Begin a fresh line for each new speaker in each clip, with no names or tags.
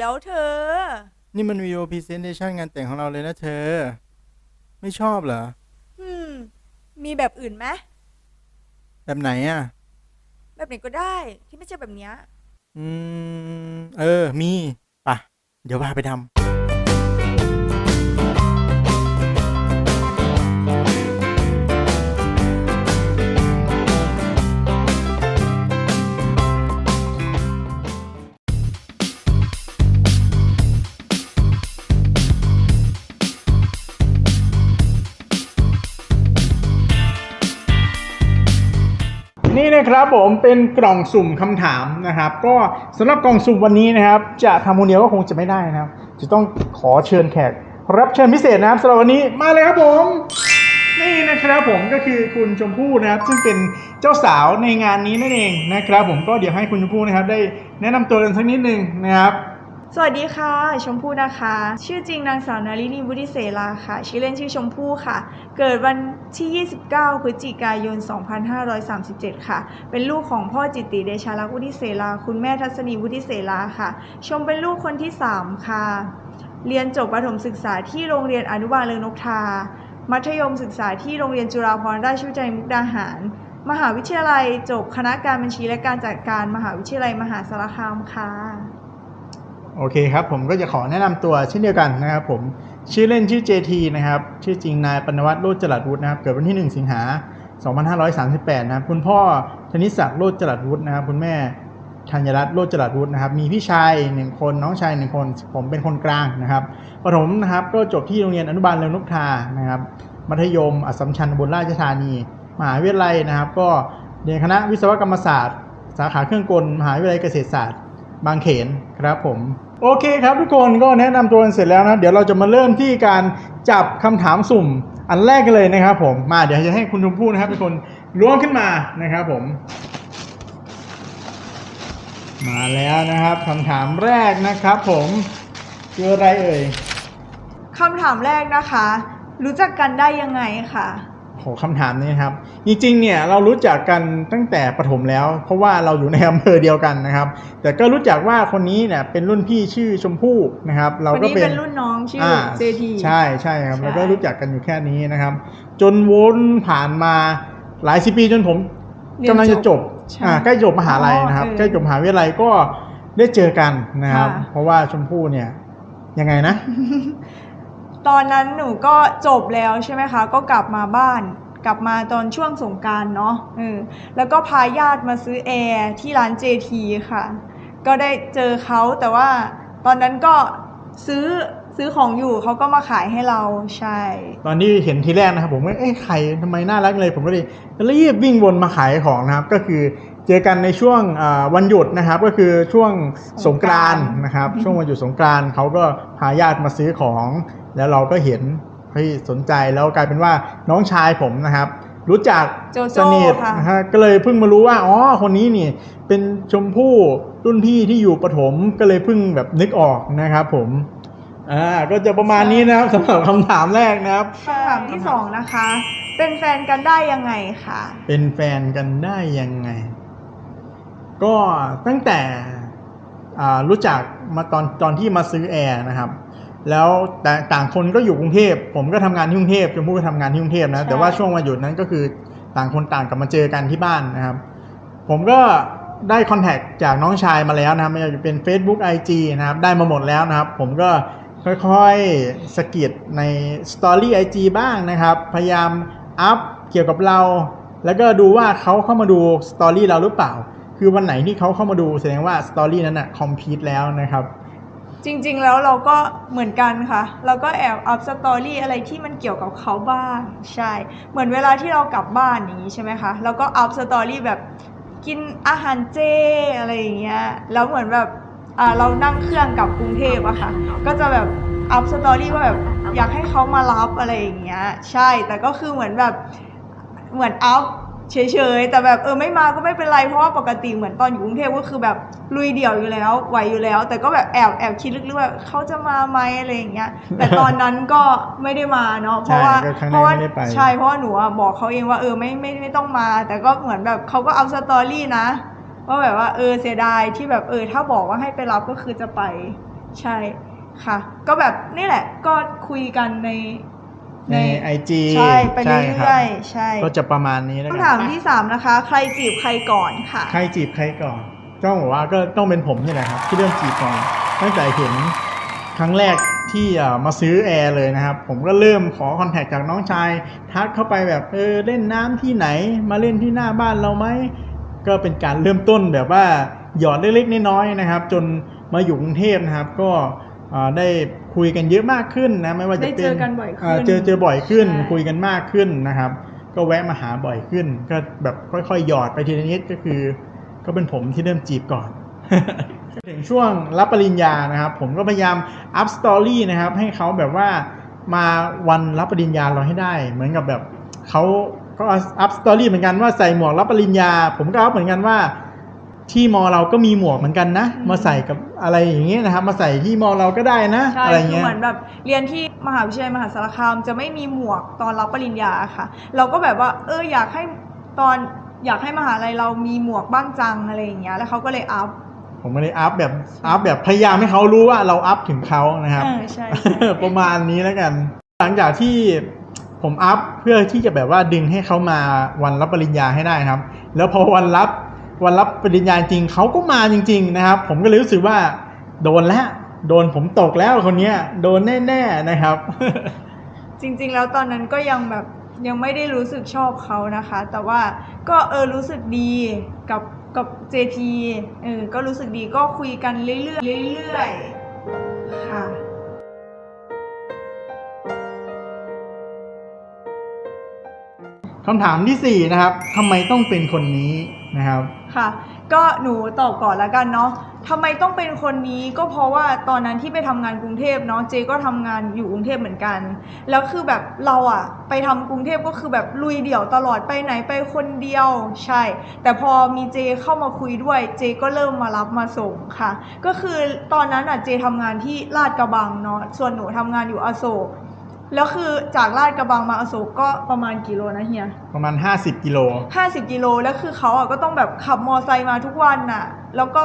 แล้วเธอ
นี่มันวิดีโอพรีเซนเทชันงานแต่งของเราเลยนะเธอ ไม่ชอบเหรอ
อืม มีแบบอื่นไหม
แบบไหนอะ
แบบไหนก็ได้ที่ไม่ใช่แบบเนี้ย
อืม เออ มี ป่ะ เดี๋ยวพาไปทำ นี่นะครับผมเป็นกล่องสุ่มคำถามนะครับ ก็สำหรับกล่องสุ่มวันนี้นะครับ จะทำคนเดียวก็คงจะไม่ได้นะครับ จะต้องขอเชิญแขก รับเชิญพิเศษนะครับสำหรับวันนี้มาเลยครับผมนี่นะครับผมก็คือคุณชมพู่นะครับ ซึ่งเป็นเจ้าสาวในงานนี้นั่นเองนะครับ ผมก็เดี๋ยวให้คุณชมพู่นะครับ ได้แนะนำตัวกันสักนิดนึงนะครับ
สวัสดีค่ะ ชมพู่นะคะ ชื่อจริงนางสาวนารินีบุริเสลาค่ะ ชื่อเล่นชื่อชมพู่ค่ะ เกิดวันที่ 29 พฤศจิกายน 2537 ค่ะ เป็นลูกของพ่อจิตติเดชารักษ์วุฒิเสลา คุณแม่ทัศนีวุฒิเสลาค่ะ ชมเป็นลูกคนที่ 3 ค่ะ เรียนจบประถมศึกษาที่โรงเรียนอนุบาลเริงนกทา มัธยมศึกษาที่โรงเรียนจุฬาภรณราชวิทยาลัยมุกดาหาร มหาวิทยาลัยจบคณะการบัญชีและการจัดการมหาวิทยาลัยมหาสารคามค่ะ
โอเคครับ ผมก็จะขอแนะนำตัวเช่นเดียวกันนะครับผมชื่อเล่นชื่อ JT นะครับชื่อจริงนายปนวัตรโรจจรัสวุฒินะครับเกิดวันที่ 1 สิงหา 2538 นะครับคุณพ่อธนิศักดิ์โรจจรัสวุฒินะครับคุณแม่ธัญรัตน์โรจจรัสวุฒินะครับ มีพี่ชายหนึ่งคน น้องชายหนึ่งคน ผมเป็นคนกลางนะครับประถมนะครับ ก็จบที่โรงเรียนอนุบาลเรืองนกทานะครับ มัธยมอัสสัมชัญอุบลราชธานี มหาวิทยาลัยนะครับ ก็เรียนคณะวิศวกรรมศาสตร์ สาขาเครื่องกล มหาวิทยาลัยเกษตรศาสตร์ บางเขนครับผม โอเคครับทุกคนก็แนะนำตัวกันเสร็จแล้วนะ เดี๋ยวเราจะมาเริ่มที่การจับคำถามสุ่มอันแรกกันเลยนะครับผมมาเดี๋ยวจะให้คุณชมพู่นะครับเป็นคนล้วงขึ้นมานะครับผม มาแล้วนะครับคำถามแรกนะครับผมคืออะไรเอ่ย
คำถามแรกนะคะ รู้จักกันได้ยังไงคะ
โหคำถามนี้ครับ จริงๆเนี่ยเรารู้จักกันตั้งแต่ประถมแล้ว เพราะว่าเราอยู่ในอำเภอเดียวกันนะครับ แต่ก็รู้จักว่าคนนี้เนี่ยเป็นรุ่นพี่ชื่อชมพู่นะครับ เรา
คน
ก็
นี้
เป็น
เป็นรุ่นน้องชื่ออเจที
ใช่ใช่ครับ
ใช่
เราก็รู้จักกันอยู่แค่นี้นะครับ จนวนผ่านมาหลายสิบปีจนผมกำลังจะจบ
ใช่
อ่าใกล้จบมหาลัยนะครับ
อ๋อเออ
ใกล้จบมหาวิทยาลัยก็ได้เจอกันนะครับ
ค่ะ
เพราะว่าชมพู่เนี่ยยังไงนะ
ตอนนั้นหนูก็จบแล้วใช่ไหมคะ ก็กลับมาบ้าน กลับมาตอนช่วงสงกรารเนาะเออแล้วก็พาญาติมาซื้อแอร์ที่ร้าน JT ค่ะ ก็ได้เจอเขาแต่ว่าตอนนั้นก็ซื้อซื้อของอยู่เขาก็มาขายให้เราใช่
ตอนที่เห็นทีแรกนะครับผมว่าเอ๊ะใครทำไมน่ารักเลย ผมก็เลยรีบวิ่งวนมาขายของนะครับ ก็คือเจอกันในช่วงอ่าวันหยุดนะครับ ก็คือช่วงสงกรานต์นะครับ ช่วงวันหยุดสงกรานต์เขาก็พาญาติมาซื้อของ แล้วเราก็เห็น เฮ้ยสนใจแล้วกลายเป็นว่าน้องชายผมนะครับ รู้จัก
โจโจ้
สนิท
ค่ะ
นะฮะก็เลยเพิ่งมารู้ว่าอ๋อคนนี้นี่เป็นชมพู่รุ่นพี่ที่อยู่ประถมก็เลยเพิ่งแบบนึกออกนะครับ ผมอ่าก็จะประมาณนี้นะครับสำหรับคำถามแรกนะครับ
คำถามที่สองนะคะ เป็นแฟนกันได้ยังไงคะ
เป็นแฟนกันได้ยังไง ก็ตั้งแต่อ่ารู้จักมาตอนตอนที่มาซื้อแอร์นะครับ แล้วแต่ต่างคนก็อยู่กรุงเทพผมก็ทำงานที่กรุงเทพชมพู่ก็ทำงานที่กรุงเทพนะแต่ว่าช่วงวันหยุดนั้นก็คือต่างคนต่างกลับมาเจอกันที่บ้านนะครับ ผมก็ได้คอนแทคจากน้องชายมาแล้วนะครับไม่ว่าจะเป็น Facebook IG นะครับได้มาหมดแล้วนะครับ ผมก็ค่อยๆสะกิดใน Story IG บ้างนะครับ พยายามอัพเกี่ยวกับเรา แล้วก็ดูว่าเขาเข้ามาดูสตอรี่เราหรือเปล่า คือวันไหนที่เขาเข้ามาดูแสดงว่าสตอรี่นั้นอะคอมพลีทแล้วนะครับ
จริงๆ แล้วเราก็เหมือนกันค่ะ เราก็แอบอัพสตอรี่อะไรที่มันเกี่ยวกับเขาบ้าง ใช่ เหมือนเวลาที่เรากลับบ้านอย่างนี้ใช่ไหมคะ เราก็อัพสตอรี่แบบกินอาหารเจอะไรอย่างเงี้ย แล้วเหมือนแบบเรานั่งเครื่องกลับกรุงเทพอะค่ะ ก็จะแบบอัพสตอรี่ว่าแบบอยากให้เขามารับอะไรอย่างเงี้ย ใช่ แต่ก็คือเหมือนแบบเหมือนอัพ เฉยๆแต่แบบเออไม่มาก็ไม่เป็นไรเพราะว่าปกติเหมือนตอนอยู่กรุงเทพก็คือแบบลุยเดี่ยวอยู่แล้วไหวอยู่แล้ว แต่ก็แบบแอบแอบคิดลึกๆแบบเขาจะมาไหมอะไรอย่างเงี้ย แต่ตอนนั้นก็ไม่ได้มาเนาะเพราะว่า
ใช่ก็ครั้งแรก
เพราะว่า
ไม่ได้ไป
ใช่เพราะว่าหนูอะบอกเขาเองว่าเออไม่ไม่ไม่ต้องมา แต่ก็เหมือนแบบเขาก็เอาสตอรี่นะว่าแบบว่าเออเสียดายที่แบบเออถ้าบอกว่าให้ไปรับก็คือจะไปใช่ค่ะ ก็แบบนี่แหละก็คุยกันใน
ในไอจี
ใช่ไปเรื่อยๆใช่
ก็จะประมาณนี้แล้วกั
คำถามที่สามนะคะ ใครจีบใครก่อนค่ะ
ใครจีบใครก่อนก็บอกว่าก็ต้องเป็นผมนี่แหละครับ ที่เริ่มจีบก่อนตั้งแต่เห็นครั้งแรกที่เอ่อมาซื้อแอร์เลยนะครับ ผมก็เริ่มขอคอนแทคจากน้องชาย ทักเข้าไปแบบเออเล่นน้ำที่ไหน มาเล่นที่หน้าบ้านเราไหมก็เป็นการเริ่มต้นแบบว่าหยอดเล็กๆน้อยๆนะครับ จนมาอยู่กรุงเทพนะครับ ก็เอ่อได้ คุยกันเยอะมากขึ้นนะไม่ว่าจะ
ได้
เป็น
เจอกันบ่อยขึ้น
เเจอเจอบ่อยขึ้น
ใช่
คุยกันมากขึ้นนะครับ ก็แวะมาหาบ่อยขึ้น ก็แบบค่อยๆหยอดไปทีละนิดก็คือ ก็เป็นผมที่เริ่มจีบก่อนถึงช่วงรับปริญญานะครับ ผมก็พยายามอัพสตอรี่นะครับ ให้เขาแบบว่ามาวันรับปริญญาเราให้ได้ เหมือนกับแบบเขาก็อัพสตอรี่เหมือนกันว่าใส่หมวกรับปริญญา ผมก็อัพเหมือนกันว่า ที่มอเราก็มีหมวกเหมือนกันนะ
อืม
มาใส่กับอะไรอย่างเงี้ยนะครับ มาใส่ที่มอเราก็ได้นะ
ใช่
อะไร
คือ
เงี้ย
เหมือนแบบเรียนที่มหาวิทยาลัยมหาสารคามจะไม่มีหมวกตอนรับปริญญาค่ะ เราก็แบบว่าเอออยากให้ตอนอยากให้มหาลัยเรามีหมวกบ้างจังอะไรอย่างเงี้ยแล้วเขาก็เลยอัพ
ผมก็เลยอัพแบบอัพแบบพยายามให้เขารู้ว่าเราอัพถึงเขานะครับ
เออใช่
ประมาณนี้แล้วกัน หลังจากที่ผมอัพเพื่อที่จะแบบว่าดึงให้เขามาวันรับปริญญาให้ได้ครับ แล้วพอวันรับ วันรับปริญญาจริงเขาก็มาจริง ๆ นะครับ ผมก็เลยรู้สึกว่า โดนแล้วโดนผมตกแล้วคนเนี้ย โดนแน่ๆนะครับ
จริง ๆ แล้วตอนนั้นก็ยังแบบยังไม่ได้รู้สึกชอบเขานะคะ แต่ว่าก็เออรู้สึกดีกับกับ JT เออก็รู้สึกดีก็คุยกันเรื่อยๆเรื่อยๆค่ะ
คำถามที่สี่นะครับทำไมต้องเป็นคนนี้ นะครับ
ค่ะ ก็หนูตอบก่อนล้วกันเนาะทำไมต้องเป็นคนนี้ก็เพราะว่าตอนนั้นที่ไปทำงานกรุงเทพเนาะเจก็ทำงานอยู่กรุงเทพเหมือนกัน แล้วคือแบบเราอะไปทำกรุงเทพก็คือแบบลุยเดี่ยวตลอดไปไหนไปคนเดียวใช่ แต่พอมีเจเข้ามาคุยด้วยเจก็เริ่มมารับมาส่งค่ะ ก็คือตอนนั้นอะเจทำงานที่ลาดกระบังเนาะส่วนหนูทำงานอยู่อโศก แล้วคือจากลาดกระบังมาอโศกก็ประมาณกี่โลนะเฮีย
ประมาณ 50 กิโล
ห้าสิบกิโลแล้วคือเขาอะก็ต้องแบบขับมอไซค์มาทุกวันน่ะ แล้วก็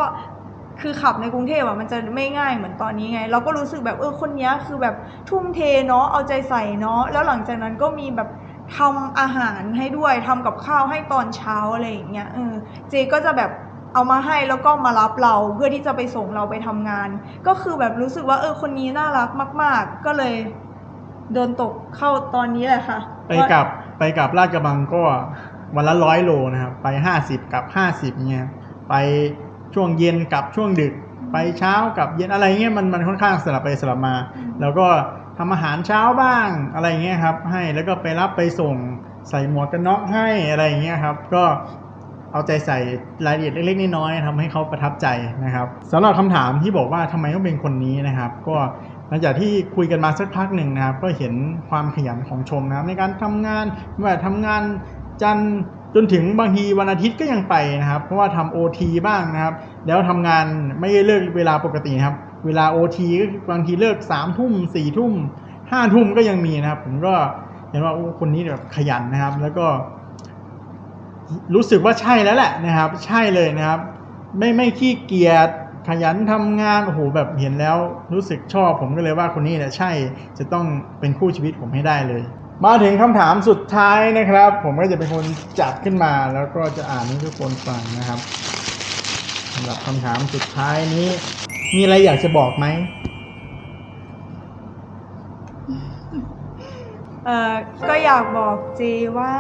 คือขับในกรุงเทพอะมันจะไม่ง่ายเหมือนตอนนี้ไง เราก็รู้สึกแบบเออคนเนี้ยคือแบบทุ่มเทเนาะเอาใจใส่เนาะแล้วหลังจากนั้นก็มีแบบทำอาหารให้ด้วยทำกับข้าวให้ตอนเช้าอะไรอย่างเงี้ยเออเจก็จะแบบเอามาให้แล้วก็มารับเราเพื่อที่จะไปส่งเราไปทำงาน ก็คือแบบรู้สึกว่าเออคนนี้น่ารักมาก ๆ ก็เลย โดนตกเข้าตอนนี้แหละค่ะ
ไปกลับไปกลับลาดกระบังก็วันละร้อยโลนะครับไปห้าสิบกับห้าสิบเนี่ยไปช่วงเย็นกับช่วงดึก ไปเช้ากับเย็นอะไรเงี้ยมันมันค่อนข้างสลับไปสลับมา
อืม
แล้วก็ทำอาหารเช้าบ้างอะไรเงี้ยครับ ให้แล้วก็ไปรับไปส่งใส่หมวกกันน็อกให้อะไรเงี้ยครับ ก็เอาใจใส่รายละเอียดเล็กๆน้อยๆทำให้เขาประทับใจนะครับสำหรับคำถามที่บอกว่าทำไมต้องเป็นคนนี้นะครับ ก็ห ลังจากที่คุยกันมาสักพักหนึ่งนะครับ ก็เห็นความขยันของชมนะครับ ในการทำงานไม่ว่าทำงานจันจนถึงบางทีวันอาทิตย์ก็ยังไปนะครับ เพราะว่าทำโอทีบ้างนะครับ แล้วทำงานไม่ได้เลิกเวลาปกตินะครับ เวลาโอทีก็บางทีเลิกสามทุ่มสี่ทุ่มห้าทุ่มก็ยังมีนะครับ ผมก็เห็นว่าโอ้คนนี้แบบขยันนะครับ แล้วก็ รู้สึกว่าใช่แล้วแหละนะครับ ใช่เลยนะครับ ไม่ไม่ขี้เกียจ ขยันทำงานโอ้โหแบบเห็นแล้วรู้สึกชอบผมก็เลยว่าคนนี้แหละใช่จะต้องเป็นคู่ชีวิตผมให้ได้เลย มาถึงคำถามสุดท้ายนะครับ ผมก็จะเป็นคนจัดขึ้นมาแล้วก็จะอ่านให้ทุกคนฟังนะครับสำหรับคำถามสุดท้ายนี้ มีอะไรอยากจะบอกไหม
เอ่อก็อยากบอกเจว่า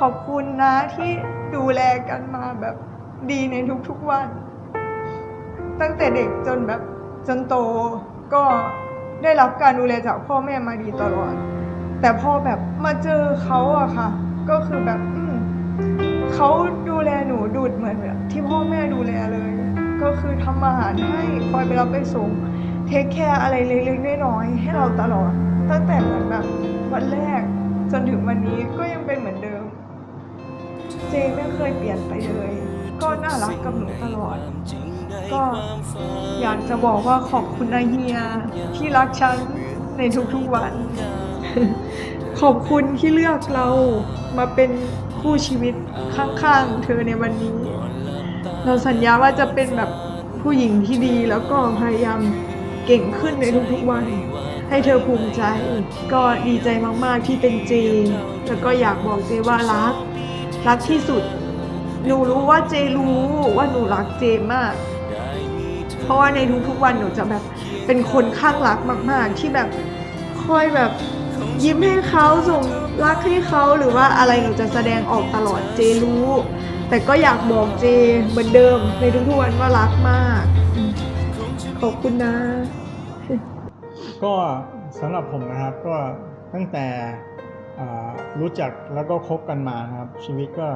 ขอบคุณนะที่ดูแลกันมาแบบดีในทุกๆวัน ตั้งแต่เด็กจนแบบจนโตก็ได้รับการดูแลจากพ่อแม่มาดีตลอด แต่พอแบบมาเจอเขาอะค่ะ ก็คือแบบเขาดูแลหนูดูดเหมือนแบบที่พ่อแม่ดูแลเลย ก็คือทำอาหารให้คอยไปรับไปส่งเทคแคร์อะไรเล็กๆน้อยๆให้เราตลอด ตั้งแต่เหมือนแบบวันแรกจนถึงวันนี้ก็ยังเป็นเหมือน เจไม่เคยเปลี่ยนไปเลย ก็น่ารักกับหนูตลอด ก็อยากจะบอกว่าขอบคุณนะเฮียที่รักฉันในทุกๆวัน ขอบคุณที่เลือกเรามาเป็นคู่ชีวิตข้างๆ เธอในวันนี้ เราสัญญาว่าจะเป็นแบบผู้หญิงที่ดีแล้วก็พยายามเก่งขึ้นในทุกๆวัน ให้เธอภูมิใจ ก็ดีใจมากๆที่เป็นเจแล้วก็อยากบอกเจว่ารัก รักที่สุด หนูรู้ว่าเจรู้ว่าหนูรักเจมาก เพราะว่าในทุกๆวันหนูจะแบบเป็นคนข้างรักมาก ๆ ที่แบบคอยแบบยิ้มให้เขาส่งรักให้เขาหรือว่าอะไรหนูจะแสดงออกตลอดเจรู้ แต่ก็อยากบอกเจเหมือนเดิม ในทุกๆวันว่ารักมาก ขอบคุณนะ
ก็สำหรับผมนะครับก็ตั้งแต่ รู้จักแล้วก็คบกันมานะครับ ชีวิตก็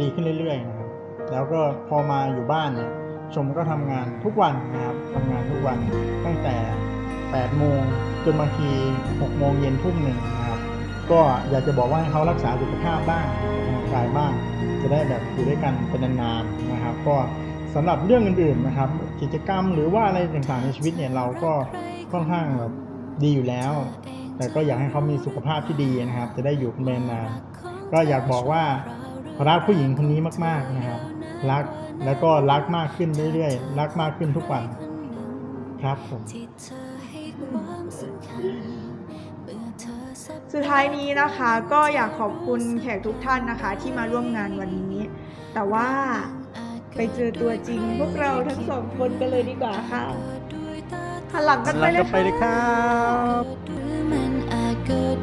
ดีขึ้นเรื่อยๆนะครับแล้วก็พอมาอยู่บ้านเนี่ยชมก็ทำงานทุกวันนะครับทำงานทุกวันตั้งแต่8โมงจนบางที6โมงเย็นทุ่มหนึ่งนะครับก็อยากจะบอกว่าให้เขารักษาสุขภาพบ้างออกกำลังกายบ้าง จะได้แบบอยู่ด้วยกันเป็นนานๆนะครับ ก็สำหรับเรื่องอื่นๆนะครับ กิจกรรมหรือว่าอะไรต่างๆในชีวิตเนี่ยเราก็ค่อนข้างแบบดีอยู่แล้ว แต่ก็อยากให้เขามีสุขภาพที่ดีนะครับ จะได้อยู่กันเป็นนานๆก็อยากบอกว่ารักผู้หญิงคนนี้มากๆนะครับ รักแล้วก็รักมากขึ้นเรื่อยๆ รักมากขึ้นทุกวันครับผม
สุดท้ายนี้นะคะก็อยากขอบคุณแขกทุกท่านนะคะ ที่มาร่วมงานวันนี้ แต่ว่าไปเจอตัวจริงพวกเราทั้งสองคนกันเลยดีกว่าค่ะหันหลังกันไปเลย
ไปเลยค
ค่ะ
รับ good.